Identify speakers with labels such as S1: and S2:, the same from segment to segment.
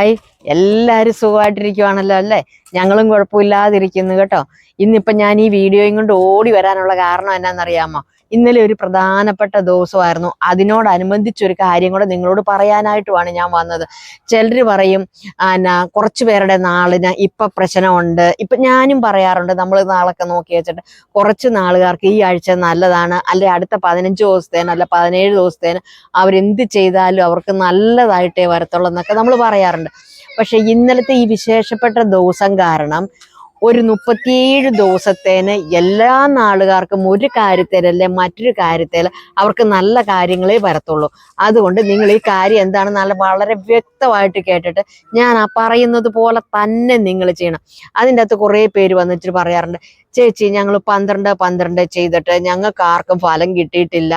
S1: Hi. എല്ലാവരും സുഖമായിട്ടിരിക്കുവാണല്ലോ അല്ലേ? ഞങ്ങളും കുഴപ്പമില്ലാതിരിക്കുന്നു കേട്ടോ. ഇന്നിപ്പം ഞാൻ ഈ വീഡിയോയും കൊണ്ട് ഓടി വരാനുള്ള കാരണം എന്നാണെന്നറിയാമോ ഇന്നലെ ഒരു പ്രധാനപ്പെട്ട ദിവസമായിരുന്നു. അതിനോടനുബന്ധിച്ച് ഒരു കാര്യം കൂടെ നിങ്ങളോട് പറയാനായിട്ടുമാണ് ഞാൻ വന്നത്. ചിലർ പറയും എന്നാ കുറച്ച് പേരുടെ നാളിന് ഇപ്പൊ പ്രശ്നമുണ്ട്. ഇപ്പൊ ഞാനും പറയാറുണ്ട് നമ്മൾ നാളൊക്കെ നോക്കി വെച്ചിട്ട് കുറച്ച് നാളുകാർക്ക് ഈ ആഴ്ച നല്ലതാണ്. അല്ലെ അടുത്ത പതിനഞ്ച് ദിവസത്തേന് അല്ല പതിനേഴ് ദിവസത്തേന് അവരെന്ത് ചെയ്താലും അവർക്ക് നല്ലതായിട്ടേ വരത്തുള്ളൂ എന്നൊക്കെ നമ്മൾ പറയാറുണ്ട്. പക്ഷെ ഇന്നലത്തെ ഈ വിശേഷപ്പെട്ട ദിവസം കാരണം ഒരു മുപ്പത്തിയേഴ് ദിവസത്തേന് എല്ലാ നാളുകാർക്കും ഒരു കാര്യത്തിലല്ലേ മറ്റൊരു കാര്യത്തിൽ അവർക്ക് നല്ല കാര്യങ്ങളേ വരത്തുള്ളൂ. അതുകൊണ്ട് നിങ്ങൾ ഈ കാര്യം എന്താണ് നല്ല വളരെ വ്യക്തമായിട്ട് കേട്ടിട്ട് ഞാൻ ആ പറയുന്നത് പോലെ തന്നെ നിങ്ങൾ ചെയ്യണം. അതിന്റെ അകത്ത് കുറേ പേര് വന്നിട്ട് പറയാറുണ്ട്. ചേച്ചി ഞങ്ങൾ പന്ത്രണ്ട് പന്ത്രണ്ട് ചെയ്തിട്ട് ഞങ്ങൾക്ക് ആർക്കും ഫലം കിട്ടിയിട്ടില്ല.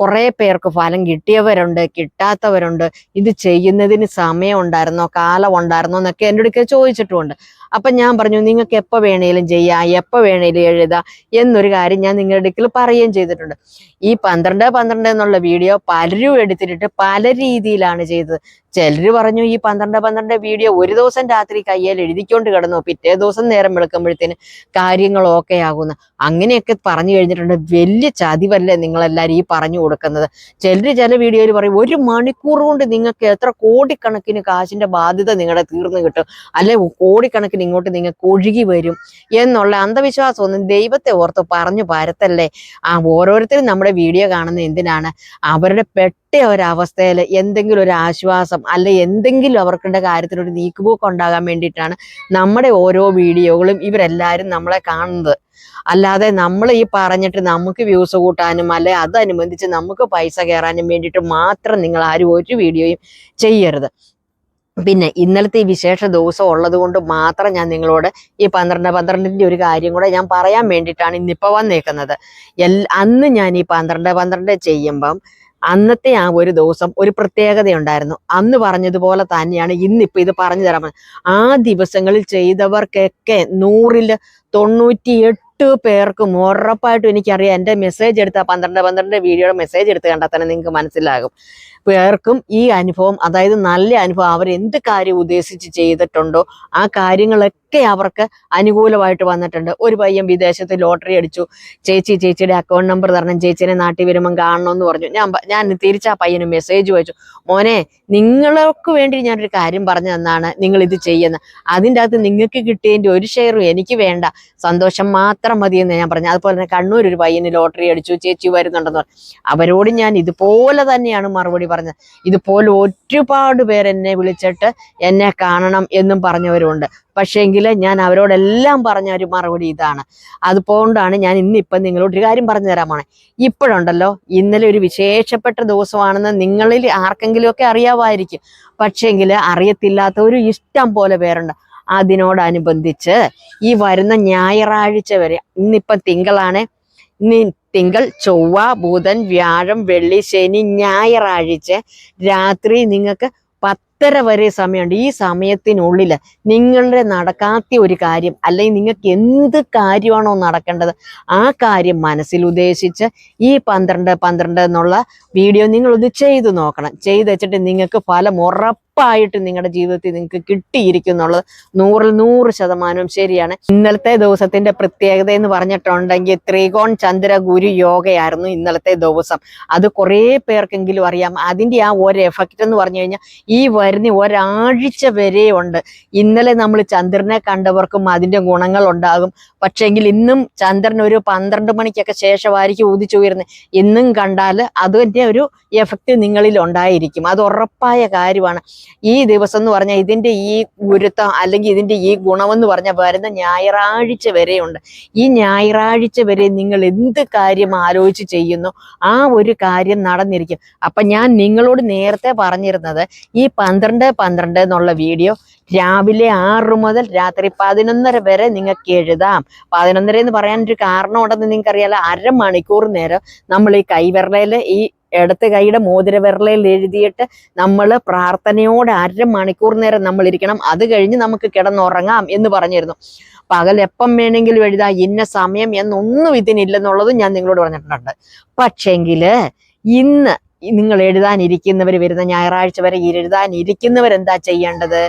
S1: കുറേ പേർക്ക് ഫലം കിട്ടിയവരുണ്ട് കിട്ടാത്തവരുണ്ട്. ഇത് ചെയ്യുന്നതിന് സമയം ഉണ്ടായിരുന്നോ കാലം ഉണ്ടായിരുന്നോ എന്നൊക്കെ എന്റെ അടുക്കൽ ചോദിച്ചിട്ടുമുണ്ട്. അപ്പൊ ഞാൻ പറഞ്ഞു നിങ്ങൾക്ക് എപ്പോൾ വേണേലും ചെയ്യാം എപ്പോൾ വേണേലും എഴുതാം എന്നൊരു കാര്യം ഞാൻ നിങ്ങളുടെ അടുക്കൽ പറയുകയും ചെയ്തിട്ടുണ്ട്. ഈ പന്ത്രണ്ട് പന്ത്രണ്ട് എന്നുള്ള വീഡിയോ പലരും എടുത്തിട്ട് പല രീതിയിലാണ് ചെയ്തത്. ചിലർ പറഞ്ഞു ഈ പന്ത്രണ്ട് പന്ത്രണ്ട് വീഡിയോ ഒരു ദിവസം രാത്രി കയ്യിൽ എഴുതിക്കൊണ്ട് കിടന്നു. പിറ്റേ ദിവസം നേരം വെളുക്കുമ്പോഴത്തേന് കാര്യങ്ങൾ ഓക്കെ ആകുന്നു. അങ്ങനെയൊക്കെ പറഞ്ഞു കഴിഞ്ഞിട്ടുണ്ട്. വലിയ ചതിവല്ലേ നിങ്ങളെല്ലാവരും ഈ പറഞ്ഞു കൊടുക്കുന്നത്. ചിലർ ചില വീഡിയോയിൽ പറയും ഒരു മണിക്കൂർ കൊണ്ട് നിങ്ങൾക്ക് എത്ര കോടിക്കണക്കിന് കാശിന്റെ ബാധ്യത നിങ്ങളുടെ തീർന്നു കിട്ടും. അല്ലെ കോടിക്കണക്കിന് ഇങ്ങോട്ട് നിങ്ങൾക്ക് ഒഴുകി വരും എന്നുള്ള അന്ധവിശ്വാസമൊന്നും ദൈവത്തെ ഓർത്ത് പറഞ്ഞു പരത്തല്ലേ? ആ ഓരോരുത്തരും നമ്മുടെ വീഡിയോ കാണുന്ന എന്തിനാണ്? അവരുടെ പെട്ട ഒരവസ്ഥയിൽ എന്തെങ്കിലും ഒരു ആശ്വാസം അല്ലെ എന്തെങ്കിലും അവർക്കുടെ കാര്യത്തിൽ ഒരു നീക്കുപോക്ക് ഉണ്ടാകാൻ വേണ്ടിയിട്ടാണ് നമ്മുടെ ഓരോ വീഡിയോകളും ഇവരെല്ലാവരും നമ്മളെ കാണുന്നത്. അല്ലാതെ നമ്മൾ ഈ പറഞ്ഞിട്ട് നമുക്ക് വ്യൂസ് കൂട്ടാനും അല്ലെ അതനുബന്ധിച്ച് നമുക്ക് പൈസ കയറാനും വേണ്ടിയിട്ട് മാത്രം നിങ്ങൾ ആരും ഒരു വീഡിയോയും ചെയ്യരുത്. പിന്നെ ഇന്നലത്തെ ഈ വിശേഷ ദിവസം ഉള്ളത് കൊണ്ട് മാത്രം ഞാൻ നിങ്ങളോട് ഈ പന്ത്രണ്ട് പന്ത്രണ്ടിന്റെ ഒരു കാര്യം കൂടെ ഞാൻ പറയാൻ വേണ്ടിയിട്ടാണ് ഇന്നിപ്പോ വന്നേക്കുന്നത്. എൽ അന്ന് ഞാൻ ഈ പന്ത്രണ്ട് പന്ത്രണ്ട് ചെയ്യുമ്പം അന്നത്തെ ആ ഒരു ദിവസം ഒരു പ്രത്യേകതയുണ്ടായിരുന്നു. അന്ന് പറഞ്ഞതുപോലെ തന്നെയാണ് ഇന്നിപ്പോ ഇത് പറഞ്ഞു തരാൻ ആ ദിവസങ്ങളിൽ ചെയ്തവർക്കൊക്കെ നൂറിൽ തൊണ്ണൂറ്റി എട്ട് പേർക്കും ഉറപ്പായിട്ടും എനിക്കറിയാം എന്റെ മെസ്സേജ് എടുത്ത പന്ത്രണ്ട് പന്ത്രണ്ട് വീഡിയോയുടെ മെസ്സേജ് എടുത്ത് കണ്ടാൽ തന്നെ നിങ്ങൾക്ക് മനസ്സിലാകും. പേർക്കും ഈ അനുഭവം അതായത് നല്ല അനുഭവം അവർ എന്ത് കാര്യം ഉദ്ദേശിച്ച് ചെയ്തിട്ടുണ്ടോ ആ കാര്യങ്ങളൊക്കെ അവർക്ക് അനുകൂലമായിട്ട് വന്നിട്ടുണ്ട്. ഒരു പയ്യൻ വിദേശത്ത് ലോട്ടറി അടിച്ചു. ചേച്ചി ചേച്ചിയുടെ അക്കൗണ്ട് നമ്പർ തരണം. ചേച്ചിനെ നാട്ടിൽ വരുമ്പം കാണണമെന്ന് പറഞ്ഞു. ഞാൻ ഞാൻ തിരിച്ച് ആ പയ്യന് മെസ്സേജ് വായിച്ചു മോനെ നിങ്ങൾക്ക് വേണ്ടി ഞാനൊരു കാര്യം പറഞ്ഞു തന്നാണ് നിങ്ങൾ ഇത് ചെയ്യുന്നത്. അതിന്റെ അകത്ത് നിങ്ങൾക്ക് കിട്ടിയതിന്റെ ഒരു ഷെയറും എനിക്ക് വേണ്ട. സന്തോഷം മാത്രം മതി എന്ന് ഞാൻ പറഞ്ഞു. അതുപോലെ തന്നെ കണ്ണൂർ ഒരു പയ്യന് ലോട്ടറി അടിച്ചു. ചേച്ചി വരുന്നുണ്ടെന്ന് പറഞ്ഞു. അവരോട് ഞാൻ ഇതുപോലെ തന്നെയാണ് മറുപടി പറഞ്ഞത്. ഇതുപോലെ ഒരുപാട് പേരെന്നെ വിളിച്ചിട്ട് എന്നെ കാണണം എന്നും പറഞ്ഞവരുണ്ട്. പക്ഷേങ്കിൽ ഞാൻ അവരോടെല്ലാം പറഞ്ഞ ഒരു മറുപടി ഇതാണ്. അതുകൊണ്ടാണ് ഞാൻ ഇന്നിപ്പം നിങ്ങളോട് ഒരു കാര്യം പറഞ്ഞു തരാൻ പോണേ ഇപ്പോഴുണ്ടല്ലോ ഇന്നലെ ഒരു വിശേഷപ്പെട്ട ദിവസമാണെന്ന് നിങ്ങളിൽ ആർക്കെങ്കിലുമൊക്കെ അറിയാമായിരിക്കും. പക്ഷേങ്കിൽ അറിയത്തില്ലാത്ത ഒരു ഇഷ്ടം പോലെ പേരുണ്ട്. അതിനോടനുബന്ധിച്ച് ഈ വരുന്ന ഞായറാഴ്ച വരെ ഇന്നിപ്പം തിങ്കളാണ് ഇനി തിങ്കൾ ചൊവ്വ ബുധൻ വ്യാഴം വെള്ളി ശനി ഞായറാഴ്ച രാത്രി നിങ്ങൾക്ക് പത്തര വരെ സമയമുണ്ട്. ഈ സമയത്തിനുള്ളിൽ നിങ്ങളുടെ നടക്കാത്ത ഒരു കാര്യം അല്ലെങ്കിൽ നിങ്ങൾക്ക് എന്ത് കാര്യമാണോ നടക്കേണ്ടത് ആ കാര്യം മനസ്സിൽ ഉദ്ദേശിച്ച് ഈ പന്ത്രണ്ട് പന്ത്രണ്ട് എന്നുള്ള വീഡിയോ നിങ്ങളൊന്ന് ചെയ്തു നോക്കണം. ചെയ്ത് വെച്ചിട്ട് നിങ്ങൾക്ക് ഫലം ഉറപ്പായിട്ട് നിങ്ങളുടെ ജീവിതത്തിൽ നിങ്ങൾക്ക് കിട്ടിയിരിക്കുന്നുള്ളത് നൂറിൽ നൂറ് ശതമാനവും ശരിയാണ്. ഇന്നലത്തെ ദിവസത്തിന്റെ പ്രത്യേകത എന്ന് പറഞ്ഞിട്ടുണ്ടെങ്കിൽ ത്രികോൺ ചന്ദ്ര ഗുരു യോഗയായിരുന്നു ഇന്നലത്തെ ദിവസം. അത് കുറേ പേർക്കെങ്കിലും അറിയാം. അതിന്റെ ആ ഒരു എഫക്റ്റ് എന്ന് പറഞ്ഞു കഴിഞ്ഞാൽ ഈ വരുന്ന ഒരാഴ്ച വരെ ഉണ്ട്. ഇന്നലെ നമ്മൾ ചന്ദ്രനെ കണ്ടവർക്കും അതിന്റെ ഗുണങ്ങൾ ഉണ്ടാകും. പക്ഷെങ്കിൽ ഇന്നും ചന്ദ്രൻ ഒരു പന്ത്രണ്ട് മണിക്കൊക്കെ ശേഷമായിരിക്കും ഉദിച്ചു ഉയർന്നത് ഇന്നും കണ്ടാൽ അതിന്റെ ഒരു എഫക്റ്റ് നിങ്ങളിൽ ഉണ്ടായിരിക്കും. അത് ഉറപ്പായ കാര്യമാണ്. ഈ ദിവസം എന്ന് പറഞ്ഞാൽ ഇതിന്റെ ഈ ഗുരുത്വം അല്ലെങ്കിൽ ഇതിന്റെ ഈ ഗുണമെന്ന് പറഞ്ഞാൽ വരുന്ന ഞായറാഴ്ച വരെയുണ്ട്. ഈ ഞായറാഴ്ച വരെ നിങ്ങൾ എന്ത് കാര്യം ആലോചിച്ച് ചെയ്യുന്നു ആ ഒരു കാര്യം നടന്നിരിക്കും. അപ്പൊ ഞാൻ നിങ്ങളോട് നേരത്തെ പറഞ്ഞിരുന്നത് ഈ പന്ത്രണ്ട് പന്ത്രണ്ട് എന്നുള്ള വീഡിയോ രാവിലെ ആറ് മുതൽ രാത്രി പതിനൊന്നര വരെ നിങ്ങൾക്ക് എഴുതാം. പതിനൊന്നര എന്ന് പറയാനൊരു കാരണം ഉണ്ടെന്ന് നിങ്ങൾക്ക് അറിയാലോ അരമണിക്കൂർ നേരം നമ്മൾ ഈ കൈവിരലയിൽ ഈ ഇടത്ത് കൈയുടെ മോതിര വിരലയിൽ എഴുതിയിട്ട് നമ്മൾ പ്രാർത്ഥനയോടെ അരമണിക്കൂർ നേരം നമ്മൾ ഇരിക്കണം അത് കഴിഞ്ഞ് നമുക്ക് കിടന്നുറങ്ങാം എന്ന് പറഞ്ഞിരുന്നു. പകൽ എപ്പം വേണമെങ്കിലും എഴുതാം. ഇന്ന സമയം എന്നൊന്നും ഇതിനില്ലെന്നുള്ളതും ഞാൻ നിങ്ങളോട് പറഞ്ഞിട്ടുണ്ട്. പക്ഷെങ്കിൽ ഇന്ന് നിങ്ങൾ എഴുതാനിരിക്കുന്നവർ വരുന്ന ഞായറാഴ്ച വരെ എഴുതാനിരിക്കുന്നവർ എന്താ ചെയ്യേണ്ടത്?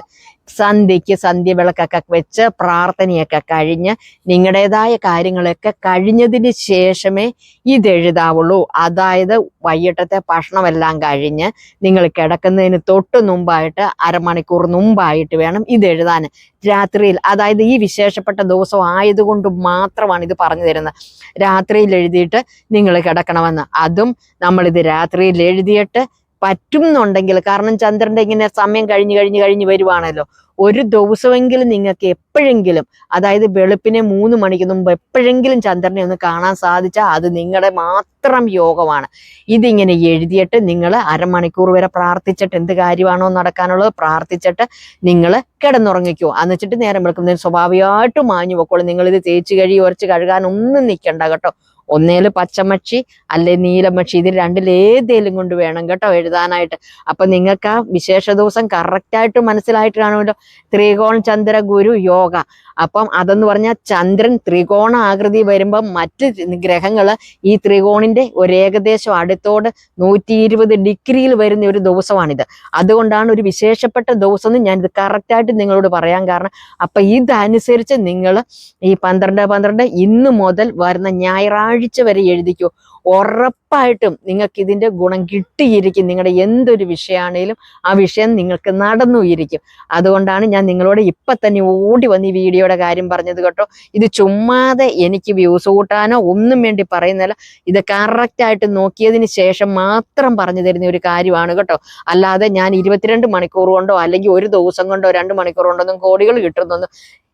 S1: സന്ധ്യയ്ക്ക് സന്ധ്യ വിളക്കൊക്കെ വെച്ച് പ്രാർത്ഥനയൊക്കെ കഴിഞ്ഞ് നിങ്ങളുടേതായ കാര്യങ്ങളൊക്കെ കഴിഞ്ഞതിന് ശേഷമേ ഇതെഴുതാവുള്ളൂ. അതായത് വൈകിട്ടത്തെ ഭക്ഷണമെല്ലാം കഴിഞ്ഞ് നിങ്ങൾ കിടക്കുന്നതിന് തൊട്ട് മുമ്പായിട്ട് അരമണിക്കൂർ മുമ്പായിട്ട് വേണം ഇത് എഴുതാൻ രാത്രിയിൽ അതായത് ഈ വിശേഷപ്പെട്ട ദിവസം ആയതുകൊണ്ട് മാത്രമാണ് ഇത് പറഞ്ഞു തരുന്നത്. രാത്രിയിൽ എഴുതിയിട്ട് നിങ്ങൾ കിടക്കണമെന്ന്. അതും നമ്മളിത് രാത്രിയിൽ എഴുതിയിട്ട് പറ്റുന്നുണ്ടെങ്കിൽ കാരണം ചന്ദ്രന്റെ ഇങ്ങനെ സമയം കഴിഞ്ഞ് കഴിഞ്ഞ് കഴിഞ്ഞ് വരുവാണല്ലോ. ഒരു ദിവസമെങ്കിലും നിങ്ങൾക്ക് എപ്പോഴെങ്കിലും അതായത് വെളുപ്പിനെ മൂന്ന് മണിക്ക് മുമ്പ് എപ്പോഴെങ്കിലും ചന്ദ്രനെ ഒന്ന് കാണാൻ സാധിച്ചാൽ അത് നിങ്ങളുടെ മാത്രം യോഗമാണ്. ഇതിങ്ങനെ എഴുതിയിട്ട് നിങ്ങൾ അരമണിക്കൂർ വരെ പ്രാർത്ഥിച്ചിട്ട് എന്ത് കാര്യമാണോ നടക്കാനുള്ളത് പ്രാർത്ഥിച്ചിട്ട് നിങ്ങൾ കിടന്നുറങ്ങിക്കോ. എന്നിച്ചിട്ട് നേരം വെളുക്കുന്നതിന് സ്വാഭാവികമായിട്ടും മാഞ്ഞു പൊക്കോളും. നിങ്ങളിത് തേച്ച് കഴുകി ഉരച്ച് കഴുകാൻ ഒന്നും നിൽക്കണ്ട കേട്ടോ. ഒന്നേൽ പച്ചമക്ഷി അല്ലെ നീലമക്ഷി ഇതിൽ രണ്ടിൽ ഏതേലും കൊണ്ട് വേണം കേട്ടോ എഴുതാനായിട്ട്. അപ്പൊ നിങ്ങൾക്ക് ആ വിശേഷ ദിവസം കറക്റ്റായിട്ട് മനസ്സിലായിട്ട് കാണുമല്ലോ. ത്രികോൺ ചന്ദ്ര ഗുരു യോഗ. അപ്പം അതെന്ന് പറഞ്ഞാൽ ചന്ദ്രൻ ത്രികോണ ആകൃതി വരുമ്പം മറ്റ് ഗ്രഹങ്ങൾ ഈ ത്രികോണിന്റെ ഒരു ഏകദേശം അടുത്തോട് നൂറ്റി ഇരുപത് ഡിഗ്രിയിൽ വരുന്ന ഒരു ദിവസമാണിത്. അതുകൊണ്ടാണ് ഒരു വിശേഷപ്പെട്ട ദിവസം എന്ന് ഞാനിത് കറക്റ്റായിട്ട് നിങ്ങളോട് പറയാൻ കാരണം. അപ്പൊ ഇതനുസരിച്ച് നിങ്ങൾ ഈ പന്ത്രണ്ട് പന്ത്രണ്ട് ഇന്ന് മുതൽ വരുന്ന ഞായറാഴ്ച വരെ എഴുതിക്കോ. ഉറപ്പായിട്ടും നിങ്ങൾക്ക് ഇതിന്റെ ഗുണം കിട്ടിയിരിക്കും. നിങ്ങളുടെ എന്തൊരു വിഷയമാണേലും ആ വിഷയം നിങ്ങൾക്ക് നടന്നു ഇരിക്കും. അതുകൊണ്ടാണ് ഞാൻ നിങ്ങളോട് ഇപ്പം തന്നെ ഓടി വന്ന് ഈ വീഡിയോയുടെ കാര്യം പറഞ്ഞത് കേട്ടോ. ഇത് ചുമ്മാതെ എനിക്ക് വ്യൂസ് കൂട്ടാനോ ഒന്നും വേണ്ടി പറയുന്നില്ല. ഇത് കറക്റ്റായിട്ട് നോക്കിയതിന് ശേഷം മാത്രം പറഞ്ഞു തരുന്ന ഒരു കാര്യമാണ് കേട്ടോ. അല്ലാതെ ഞാൻ ഇരുപത്തിരണ്ട് മണിക്കൂർ കൊണ്ടോ അല്ലെങ്കിൽ ഒരു ദിവസം കൊണ്ടോ രണ്ട് മണിക്കൂർ കൊണ്ടോ ഒന്നും കോടികൾ കിട്ടുന്നൊന്നും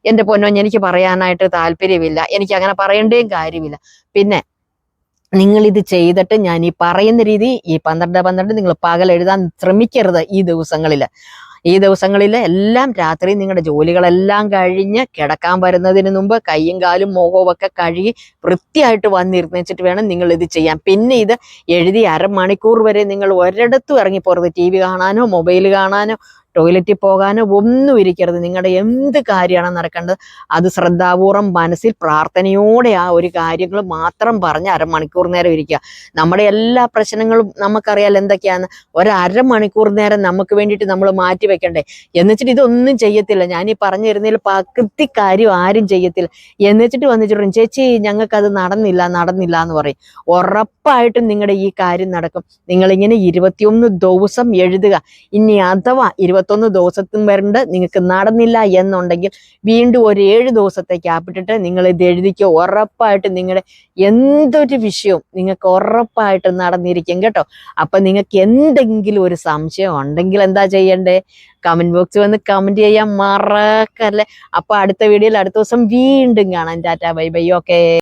S1: എന്റെ പൊന്നോ എനിക്ക് പറയാനായിട്ട് താല്പര്യമില്ല. എനിക്ക് അങ്ങനെ പറയേണ്ടേം കാര്യമില്ല. പിന്നെ നിങ്ങൾ ഇത് ചെയ്തിട്ട് ഞാൻ ഈ പറയുന്ന രീതി ഈ പന്ത്രണ്ട് പന്ത്രണ്ട് നിങ്ങൾ പകൽ എഴുതാൻ ശ്രമിക്കരുത് ഈ ദിവസങ്ങളിൽ ഈ ദിവസങ്ങളിൽ എല്ലാം രാത്രി നിങ്ങളുടെ ജോലികളെല്ലാം കഴിഞ്ഞ് കിടക്കാൻ വരുന്നതിന് മുമ്പ് കൈയും കാലും മുഖവും ഒക്കെ കഴുകി വൃത്തിയായിട്ട് വന്നിരുന്നിച്ചിട്ട് വേണം നിങ്ങൾ ഇത് ചെയ്യാൻ. പിന്നെ ഇത് എഴുതി അരമണിക്കൂർ വരെ നിങ്ങൾ ഒരിടത്തും ഇറങ്ങിപ്പോരുത് ടി വി കാണാനോ മൊബൈൽ കാണാനോ ടോയ്ലറ്റിൽ പോകാനോ ഒന്നും ഇരിക്കരുത്. നിങ്ങളുടെ എന്ത് കാര്യമാണ് നടക്കേണ്ടത് അത് ശ്രദ്ധാപൂർവം മനസ്സിൽ പ്രാർത്ഥനയോടെ ആ ഒരു കാര്യങ്ങൾ മാത്രം പറഞ്ഞ് അരമണിക്കൂർ നേരം ഇരിക്കുക. നമ്മുടെ എല്ലാ പ്രശ്നങ്ങളും നമുക്കറിയാൽ എന്തൊക്കെയാണ്. ഒരു നേരം നമുക്ക് വേണ്ടിയിട്ട് നമ്മൾ മാറ്റി വെക്കണ്ടേ? എന്നുവെച്ചിട്ട് ഇതൊന്നും ചെയ്യത്തില്ല. ഞാൻ ഈ പറഞ്ഞിരുന്നതിൽ പകുതി കാര്യം ആരും ചെയ്യത്തില്ല. എന്നുവെച്ചിട്ട് വന്നിട്ടുണ്ട് ചേച്ചി ഞങ്ങൾക്കത് നടന്നില്ല നടന്നില്ല എന്ന് പറയും. ഉറപ്പായിട്ടും നിങ്ങളുടെ ഈ കാര്യം നടക്കും. നിങ്ങളിങ്ങനെ ഇരുപത്തിയൊന്ന് ദിവസം എഴുതുക. ഇനി അഥവാ ഇരുപത്തൊന്ന് ദിവസത്തും വരണ്ട്. നിങ്ങൾക്ക് നടന്നില്ല എന്നുണ്ടെങ്കിൽ വീണ്ടും ഒരു ഏഴ് ദിവസത്തേക്ക് ആപ്പിട്ടിട്ട് നിങ്ങൾ ഇത് എഴുതിക്കുക ഉറപ്പായിട്ട് നിങ്ങളുടെ എന്തൊരു വിഷയവും നിങ്ങൾക്ക് ഉറപ്പായിട്ട് നടന്നിരിക്കും കേട്ടോ. അപ്പൊ നിങ്ങൾക്ക് എന്തെങ്കിലും ഒരു സംശയം ഉണ്ടെങ്കിൽ എന്താ ചെയ്യണ്ടേ? കമന്റ് ബോക്സ് വന്ന് കമന്റ് ചെയ്യാൻ മറക്കല്ലേ. അപ്പൊ അടുത്ത വീഡിയോയിൽ അടുത്ത ദിവസം വീണ്ടും കാണാം. Tata bye bye okay